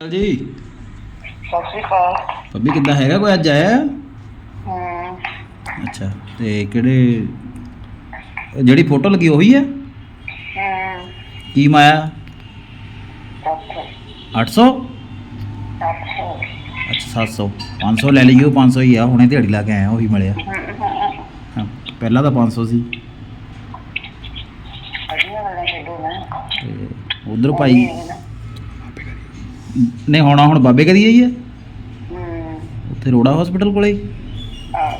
ਜੀ ਸਤਿ ਸ਼੍ਰੀ ਅਕਾਲ। ਭਾਬੀ ਕਿੱਦਾਂ ਹੈਗਾ ਕੋਈ ਅੱਜ ਆਇਆ? ਹਮ ਅੱਛਾ ਤੇ ਕਿਹੜੇ ਜਿਹੜੀ ਫੋਟੋ ਲੱਗੀ ਉਹੀ ਹੈ? ਹਮ ਕੀ ਮਾਇਆ? ਅੱਛਾ 800 ਅੱਛਾ ਅੱਛਾ 700 500 ਲੈ ਲਈਓ 500 ਹੀ ਆ ਹੁਣੇ ਦਿਹਾੜੀ ਲਾ ਕੇ ਆਇਆ ਉਹੀ ਮਿਲਿਆ। ਹਾਂ ਪਹਿਲਾਂ ਤਾਂ 500 ਸੀ ਵਧੀਆ ਗੱਲਾਂ ਛੱਡੋ ਨਾ। ਤੇ ਉਧਰ ਭਾਈ ਨੇ ਹੋਣਾ ਹੁਣ ਬਾਬੇ ਕਦੀ ਆਈ ਹੈ। ਹਮ ਉੱਥੇ ਰੋੜਾ ਹਸਪੀਟਲ ਕੋਲੇ? ਆ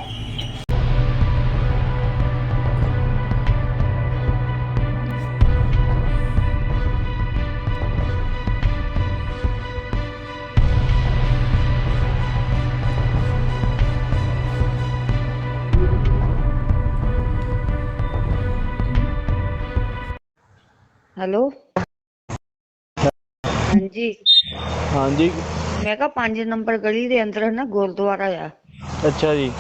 ਹੈਲੋ? ਹਾਂਜੀ। ਹਾਂਜੀ। ਮੈਂ ਕਿਹਾ 5 ਨੰਬਰ ਗਲੀ ਦੇ ਅੰਦਰ ਨਾ ਗੁਰਦੁਆਰਾ ਆ। ਅੱਛਾ ਜੀ।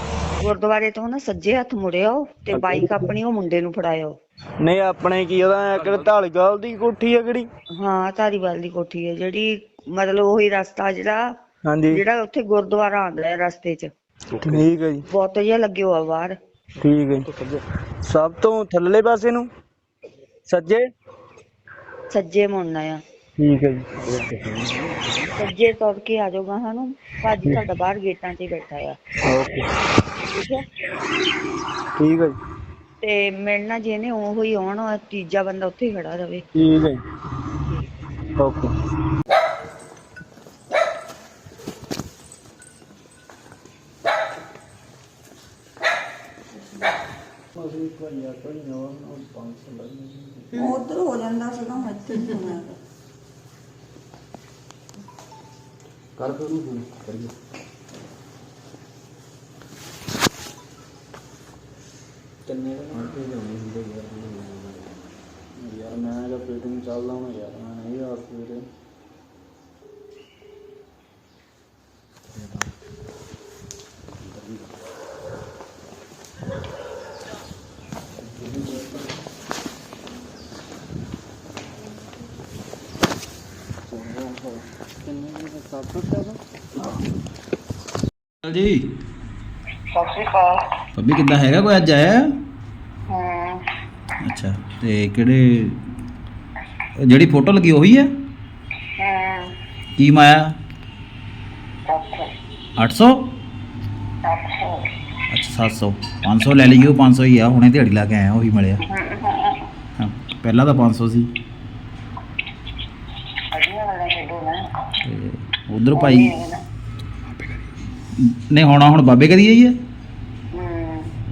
ਗੁਰਦੁਆਰੇ ਤੋਂ ਨਾ ਸੱਜੇ ਹੱਥ ਮੁੜਿਓ ਤੇ ਬਾਈਕ ਆਪਣੀ ਉਹ ਮੁੰਡੇ ਨੂੰ ਫੜਾਇਓ ਨਹੀਂ ਆਪਣੇ ਕੀ ਉਹਦਾ ਇੱਕ ਢਾਲੀਵਾਲ ਦੀ ਕੋਠੀ ਆ ਕਿਹੜੀ? ਹਾਂ ਧਾਰੀਵਾਲ ਦੀ ਕੋਠੀ ਹੈ ਜਿਹੜੀ ਮਤਲਬ ਉਹੀ ਰਸਤਾ ਜਿਹੜਾ ਹਾਂਜੀ। ਜਿਹੜਾ ਉੱਥੇ ਗੁਰਦੁਆਰਾ ਆਉਂਦਾ ਹੈ ਰਸਤੇ 'ਚ। ਠੀਕ ਹੈ ਜੀ। ਬਹੁਤ ਜਿਹਾ ਲੱਗਿਓ ਆ ਬਾਹਰ। ਠੀਕ ਹੈ ਜੀ। ਸਭ ਤੋਂ ਥੱਲੇ ਪਾਸੇ ਨੂੰ? ਸੱਜੇ? ਸੱਜੇ ਮੁੜਨਾ ਆ। ਠੀਕ ਹੈ ਜੀ। ਸੱਜੇ ਤੁਰ ਕੇ ਆ ਜਾਓਗਾ ਸਾਨੂੰ ਭਾਜੀ ਤੁਹਾਡਾ ਬਾਹਰ ਗੇਟਾਂ 'ਚ ਹੀ ਬੈਠਾ ਆ। ਓਕੇ। ਠੀਕ ਹੈ? ਠੀਕ ਹੈ ਜੀ। ਤੇ ਮਿਲਣਾ ਜਿਹਨੇ ਉਹ ਹੀ ਆਉਣਾ ਤੀਜਾ ਬੰਦਾ ਉੱਥੇ ਹੀ ਖੜਾ ਰਵੇ। ਠੀਕ ਹੈ ਜੀ। ਓਕੇ। ਉਧਰ ਹੋ ਜਾਂਦਾ ਸੀਗਾ ਮੈਂ ਇੱਥੇ ਹੀ ਹੋਣਾ ਕਰ ਫਿਰ ਉਹਨੂੰ ਕਰੀਏ। ਕਿੰਨੇ ਘੰਟੇ ਜਾਣੇ ਹੁੰਦੇ ਯਾਰ ਯਾਰ ਮੈਂ ਜਦ ਮੀਟਿੰਗ ਚੱਲਦਾ ਹਾਂ ਯਾਰ ਮੈਂ ਨਹੀਂ ਆ ਸਵੇਰੇ ਜੀ। ਸਤਿ ਸ਼੍ਰੀ ਅਕਾਲ। ਭਾਬੀ ਕਿੱਦਾਂ ਹੈਗਾ ਕੋਈ ਅੱਜ ਆਇਆ? ਹਮ ਅੱਛਾ ਤੇ ਕਿਹੜੇ ਜਿਹੜੀ ਫੋਟੋ ਲੱਗੀ ਉਹੀ ਹੈ? ਹਮ ਕੀ ਮਾਇਆ? ਅੱਛਾ 800 ਅੱਛਾ ਅੱਛਾ 700 500 ਲੈ ਲਈਓ 500 ਹੀ ਆ। ਹੁਣੇ ਦਿਹਾੜੀ ਲਾ ਕੇ ਆਇਆ ਉਹੀ ਮਿਲਿਆ। ਹਾਂ। ਪਹਿਲਾਂ ਤਾਂ 500 ਸੀ ਵਧੀਆ ਗੱਲਾਂ ਛੱਡੋ ਨਾ ਤੇ ਉਧਰ ਭਾਈ ਨੇ ਹੋਣਾ ਹੁਣ ਬਾਬੇ ਕਦੀ ਆਈ ਹੈ?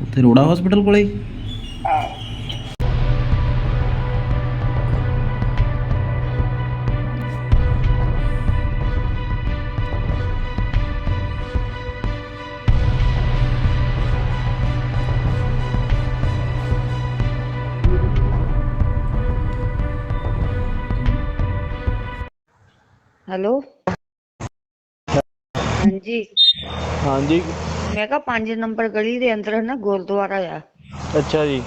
ਉੱਥੇ ਰੋੜਾ ਹਸਪੀਟਲ ਕੋਲੇ? ਹੈਲੋ? ਹਾਂਜੀ। ਹਾਂਜੀ। ਮੈਂ ਕਿਹਾ 5 ਨੰਬਰ ਗਲੀ ਦੇ ਅੰਦਰ ਨਾ ਗੁਰਦੁਆਰਾ ਆ। ਅੱਛਾ ਜੀ।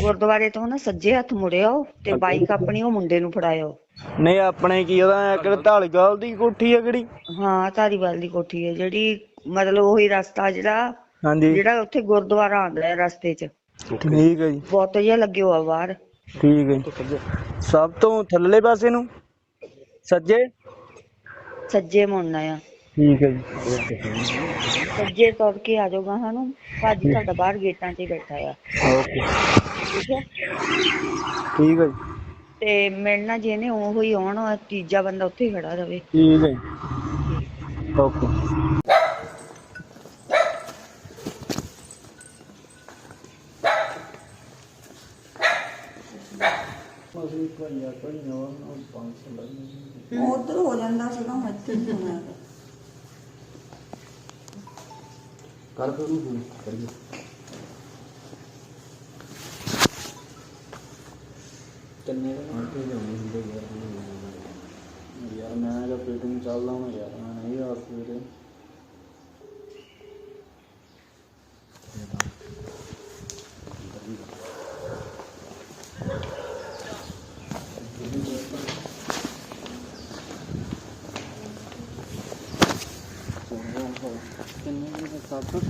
ਗੁਰਦੁਆਰੇ ਤੋਂ ਨਾ ਸੱਜੇ ਹੱਥ ਮੁੜਿਓ ਤੇ ਬਾਈਕ ਆਪਣੀ ਉਹ ਮੁੰਡੇ ਨੂੰ ਫੜਾਇਓ ਨਹੀਂ ਆਪਣੇ ਕੀ ਉਹਦਾ ਇੱਕ ਢਾਲੀਵਾਲ ਦੀ ਕੋਠੀ ਆ ਕਿਹੜੀ? ਹਾਂ ਧਾਰੀਵਾਲ ਦੀ ਕੋਠੀ ਹੈ ਜਿਹੜੀ ਮਤਲਬ ਉਹੀ ਰਸਤਾ ਜਿਹੜਾ ਹਾਂਜੀ। ਜਿਹੜਾ ਉੱਥੇ ਗੁਰਦੁਆਰਾ ਆਉਂਦਾ ਹੈ ਰਸਤੇ 'ਚ। ਠੀਕ ਹੈ ਜੀ। ਬਹੁਤ ਜਿਹਾ ਲੱਗਿਓ ਆ ਬਾਹਰ। ਠੀਕ ਹੈ ਜੀ। ਸਭ ਤੋਂ ਥੱਲੇ ਪਾਸੇ ਨੂੰ? ਸੱਜੇ? ਸੱਜੇ ਮੁੜਨਾ ਆ। ਠੀਕ ਹੈ ਜੀ। ਸੱਜੇ ਤੁਰ ਕੇ ਆ ਜਾਓਗਾ ਸਾਨੂੰ ਭਾਜੀ ਤੁਹਾਡਾ ਬਾਹਰ ਗੇਟਾਂ 'ਚ ਹੀ ਬੈਠਾ ਆ। ਓਕੇ। ਠੀਕ ਹੈ? ਠੀਕ ਹੈ ਜੀ। ਤੇ ਮਿਲਣਾ ਜਿਹਨੇ ਉਹ ਹੀ ਆਉਣਾ ਤੀਜਾ ਬੰਦਾ ਉੱਥੇ ਹੀ ਖੜਾ ਰਵੇ। ਠੀਕ ਹੈ ਜੀ। ਓਕੇ। ਉਧਰ ਹੋ ਜਾਂਦਾ ਸੀਗਾ ਮੈਂ ਇੱਥੇ ਹੀ ਹੋਣਾ ਕਰ ਫਿਰ ਉਹਨੂੰ ਕਰੀਏ ਕਿੰਨੇ ਘੰਟੇ ਜਾਣੇ ਹੁੰਦੇ ਯਾਰ ਮੈਂ ਜਦ ਮੀਟਿੰਗ ਚੱਲਦਾ ਹਾਂ ਯਾਰ ਮੈਂ ਨਹੀਂ ਆ ਸਵੇਰੇ ਓਹੋ ਕਿੰਨੇ ਦੀ ਸਭ ਤੋਂ